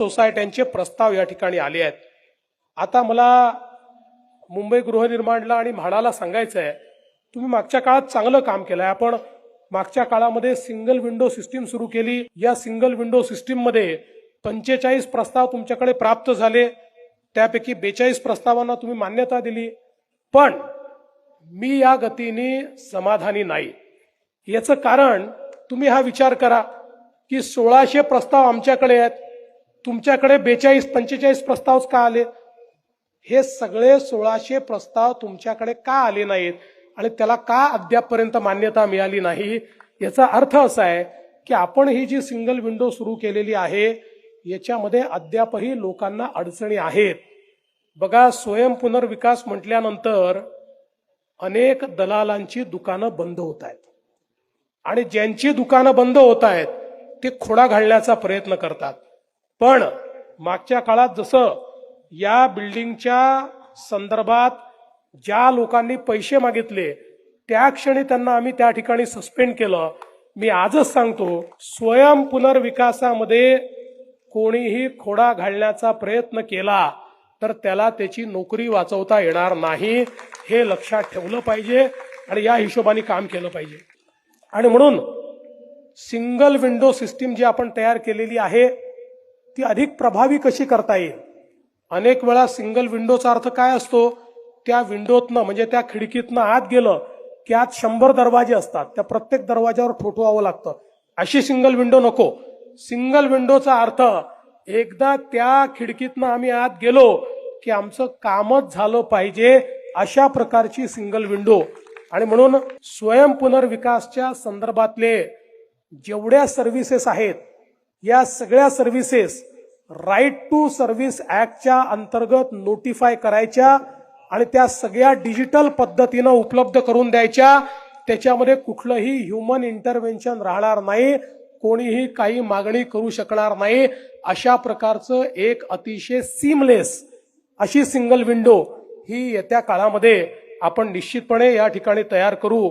सोसायट्यांचे प्रस्ताव या ठिकाणी आले आहेत. आता मला मुंबई गृहनिर्माणला आणि म्हाडाला सांगायचं आहे तुम्ही मागच्या काळात चांगलं काम केलंय. आपण मागच्या काळामध्ये सिंगल विंडो सिस्टीम सुरू केली. या सिंगल विंडो सिस्टीममध्ये पंचेचाळीस प्रस्ताव तुमच्याकडे प्राप्त झाले. त्यापैकी बेचाळीस प्रस्तावांना तुम्ही मान्यता दिली. पण मी या गतीने समाधानी नाही. याचं कारण तुम्ही हा विचार करा की सोळाशे प्रस्ताव आमच्याकडे आहेत. तुमच्याकडे बेचाळीस पंचेचाळीस प्रस्ताव का आले? हे सगळे सोळाशे प्रस्ताव तुमच्याकडे का आले नाहीत? आणि त्याला का अद्यापपर्यंत मान्यता मिळाली नाही? याचा अर्थ असा आहे की आपण ही जी सिंगल विंडो सुरू केलेली आहे याच्यामध्ये अद्यापही लोकांना अडचणी आहेत. बघा स्वयंपुनर्विकास म्हटल्यानंतर अनेक दलालांची दुकानं बंद होत आहेत. आणि ज्यांची दुकानं बंद होत आहेत ते खोडा घालण्याचा प्रयत्न करतात. पण मागच्या काळात जसं या बिल्डिंगच्या संदर्भात ज्या लोकांनी पैसे मागितले त्या क्षणी त्यांना आम्ही त्या ठिकाणी सस्पेंड केलं. मी आजच सांगतो स्वयं पुनर्विकासामध्ये कोणीही खोडा घालण्याचा प्रयत्न केला तर त्याला त्याची नोकरी वाचवता येणार नाही हे लक्षात ठेवलं पाहिजे आणि या हिशोबाने काम केलं पाहिजे. आणि म्हणून सिंगल विंडो सिस्टीम जी आपण तयार केलेली आहे ती अधिक प्रभावी कशी करता येईल? अनेक वेळा सिंगल विंडोचा अर्थ काय असतो? त्या विंडोतनं म्हणजे त्या खिडकीतनं आत गेलं की आत शंभर दरवाजे असतात. त्या प्रत्येक दरवाज्यावर ठोठवावं लागतं. अशी सिंगल विंडो नको. सिंगल विंडोचा अर्थ एकदा त्या खिडकीतनं आम्ही आत गेलो की आमचं कामच झालं पाहिजे अशा प्रकारची सिंगल विंडो आणि म्हणून स्वयं पुनर्विकासच्या संदर्भातले जेवढ्या सर्व्हिसेस आहेत या सगळ्या सर्व्हिसेस राईट टू सर्व्हिस ऍक्टच्या अंतर्गत नोटिफाय करायच्या आणि त्या सगळ्या डिजिटल पद्धतीनं उपलब्ध करून द्यायच्या. त्याच्यामध्ये कुठलंही ह्युमन इंटरव्हेन्शन राहणार नाही. कोणीही काही मागणी करू शकणार नाही. अशा प्रकारचं एक अतिशय सीमलेस अशी सिंगल विंडो ही येत्या काळामध्ये आपण निश्चितपणे या ठिकाणी तयार करू.